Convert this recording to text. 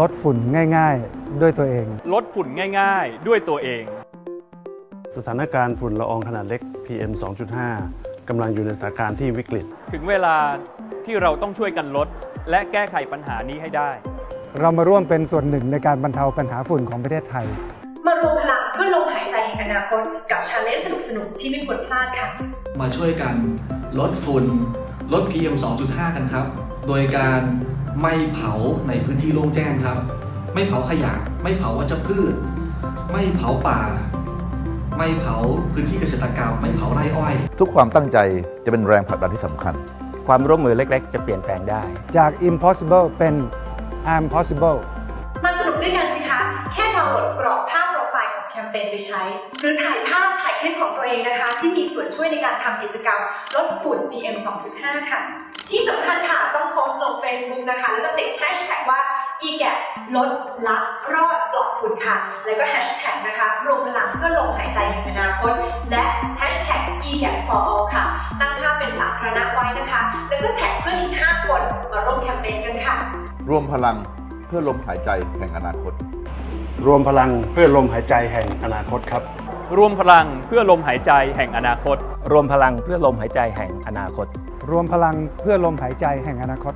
ลดฝุ่นง่าย ๆ ด้วยตัวเอง ลดฝุ่นง่าย ๆ ด้วยตัวเอง สถานการณ์ฝุ่นละอองขนาดเล็ก PM 2.5 กำลังอยู่ในสถานการณ์ที่วิกฤต ถึงเวลาที่เราต้องช่วยกันลด และแก้ไขปัญหานี้ให้ได้ เรามาร่วมเป็นส่วนหนึ่งในการบรรเทาปัญหาฝุ่นของประเทศไทย มารวมพลังเพื่อลมหายใจแห่งอนาคตกับชาเลนจ์สนุกๆที่ไม่ควรพลาดค่ะ มาช่วยกันลดฝุ่นลด PM 2.5 กันครับ โดยการ ไม่เผาในพื้นที่โล่งแจ้งครับ ไม่เผาขยะ ไม่เผาวัชพืช ไม่เผาป่า ไม่เผาพื้นที่เกษตรกรรม ไม่เผาไร่อ้อย ทุกความตั้งใจจะเป็นแรงผลักดันที่สำคัญ ความร่วมมือเล็กๆ จะเปลี่ยนแปลงได้ จาก impossible เป็น I'm possible มาสนุกด้วยกันสิคะ แค่ดาวน์โหลดกรอบภาพโปรไฟล์ของแคมเปญไปใช้ หรือถ่ายภาพถ่ายคลิปของตัวเองนะคะ ที่มีส่วนช่วยในการทำกิจกรรมลดฝุ่น PM 2.5 ค่ะ ที่สำคัญค่ะ Facebook นะคะ แล้วก็ติดแฮชแท็กว่า e g a p ลดละรอดปลอดฝุ่นค่ะ แล้วก็แฮชแท็กนะคะ รวมพลังเพื่อลมหายใจแห่งอนาคต และแฮชแท็ก e g a p for all ค่ะ ตั้งค่าเป็นสาธารณะไว้นะคะ แล้วก็แท็กเพื่อนอีก 5 คนมาร่วมแคมเปญกันค่ะ รวมพลังเพื่อลมหายใจแห่งอนาคต รวมพลังเพื่อลมหายใจแห่งอนาคตครับ รวมพลังเพื่อลมหายใจแห่งอนาคต รวมพลังเพื่อลมหายใจแห่งอนาคต รวมพลังเพื่อลมหายใจแห่งอนาคต